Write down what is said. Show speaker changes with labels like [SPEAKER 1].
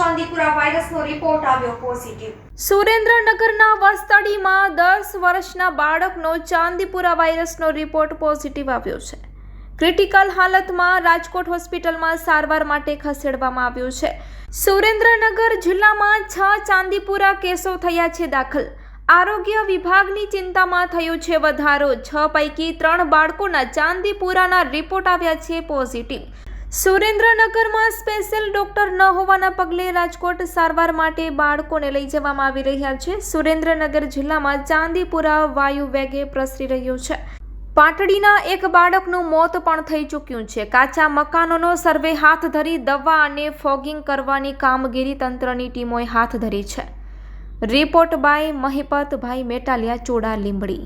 [SPEAKER 1] ચાંદીપુરા વાયરસનો રિપોર્ટ આવ્યો પોઝિટિવ
[SPEAKER 2] સુરેન્દ્રનગરના વસ્તડીમાં દસ વર્ષના બાળકનો ચાંદીપુરા વાયરસનો રિપોર્ટ પોઝિટિવ આવ્યો છે. ક્રિટિકલ હાલતમાં રાજકોટ હોસ્પિટલમાં સારવાર માટે ખસેડવામાં આવ્યું છે. સુરેન્દ્રનગર જિલ્લામાં છ ચાંદીપુરા કેસો થયા છે દાખલ. આરોગ્ય વિભાગની ચિંતામાં થયો છે વધારો. છ પૈકી ત્રણ બાળકોના ચાંદીપુરાના રિપોર્ટ આવ્યા છે પોઝિટિવ સુરેન્દ્રનગરમાં સ્પેશિયલ ડોક્ટર ન હોવાના પગલે રાજકોટ સારવાર માટે બાળકોને લઈ જવામાં આવી રહ્યા છે. સુરેન્દ્રનગર જિલ્લામાં ચાંદીપુરા વાયુ વેગે પ્રસરી રહ્યું છે. પાટડીના એક બાળકનું મોત પણ થઈ ચૂક્યું છે. કાચા મકાનોનો સર્વે હાથ ધરી દવા અને ફોગિંગ કરવાની કામગીરી તંત્રની ટીમોએ હાથ ધરી છે. Report by Mahipatbhai Metaliya, Chuda Limbdi.